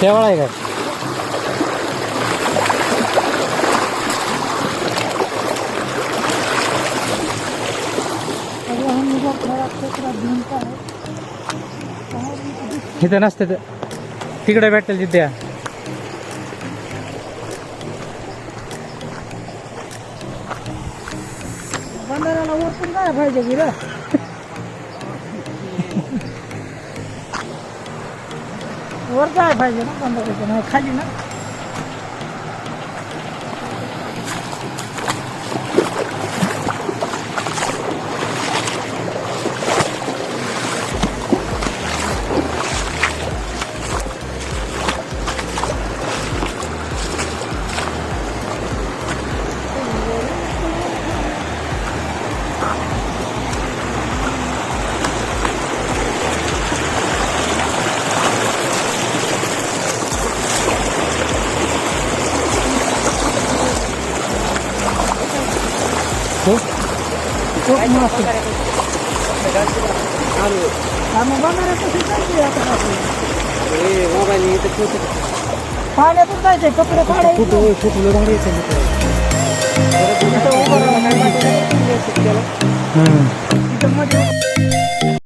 शेवाळ आहे का इथं नसते तर तिकडे भेटेल तिथे. बंधाराला वरतून काय पाहिजे की रे. वर काय पाहिजे ना बंधाराचं नाही खाली ना. शिकायची आता आपल्याला. पाण्यातून जायचंय कपडे काढायचे हम्म. तिथं